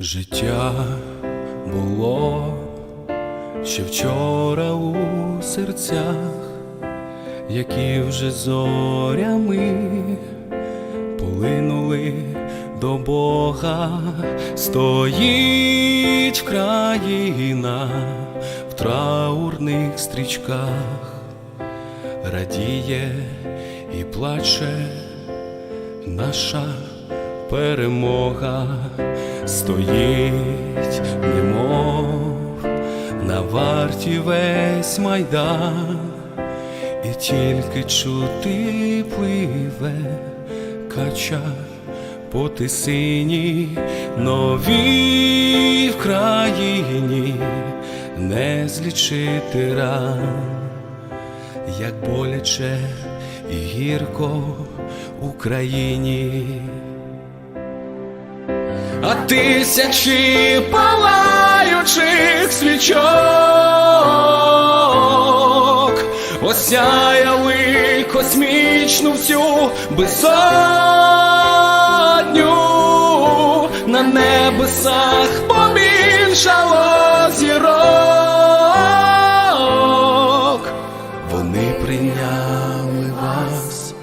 Життя було ще вчора у серцях, які вже зорями полинули до Бога, стоїть країна в траурних стрічках, радіє і плаче наша перемога стоїть, немов на варті весь майдан, і тільки чути пливе кача по тисині новій в країні не злічити ран як боляче і гірко Україні. А тисячі палаючих свічок осяяли космічну всю безодню на небесах побільшало зірок. Вони прийняли вас,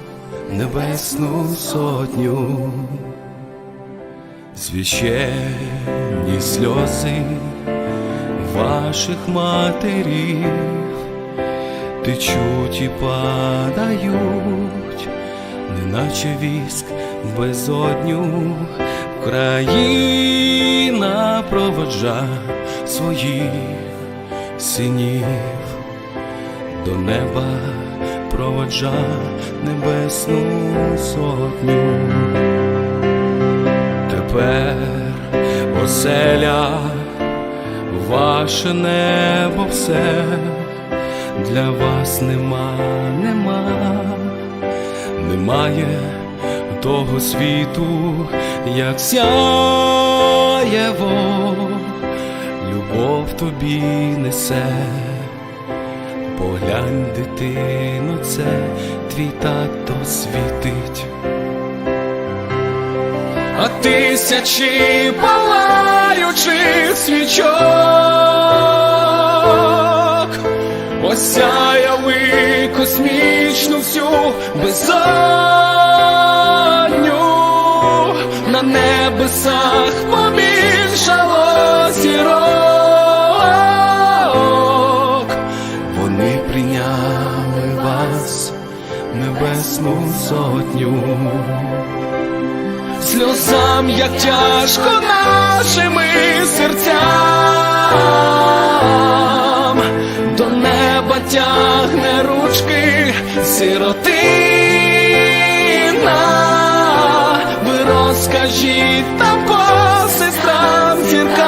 небесну сотню, священні сльози ваших матерів. Течуть і падають, неначе віск безодню, Україна проводжа своїх синів. До неба проводжа небесну сотню. Тепер оселя, ваше небо все для вас нема, нема, немає того світу, як сяєво, любов тобі несе. Поглянь, дитино, це твій тато світить. Тисячі палаючих свічок. Осяяли космічну всю безодню. На небесах побільшало зірок. Вони прийняли вас, небесну сотню сльозам, як тяжко нашими серцям, до неба тягне ручки сиротина. Ви розкажіть там по сестрам зіркам,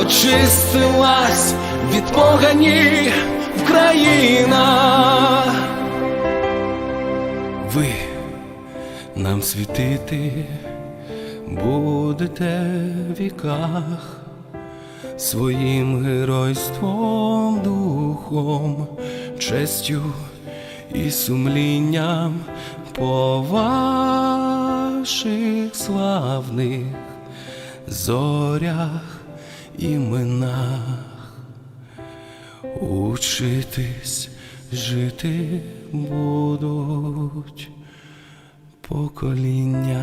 очистилась від погані Україна ви нам світити будете в віках своїм геройством, духом, честю і сумлінням по ваших славних зорях іменах. Учитись жити будуть покоління.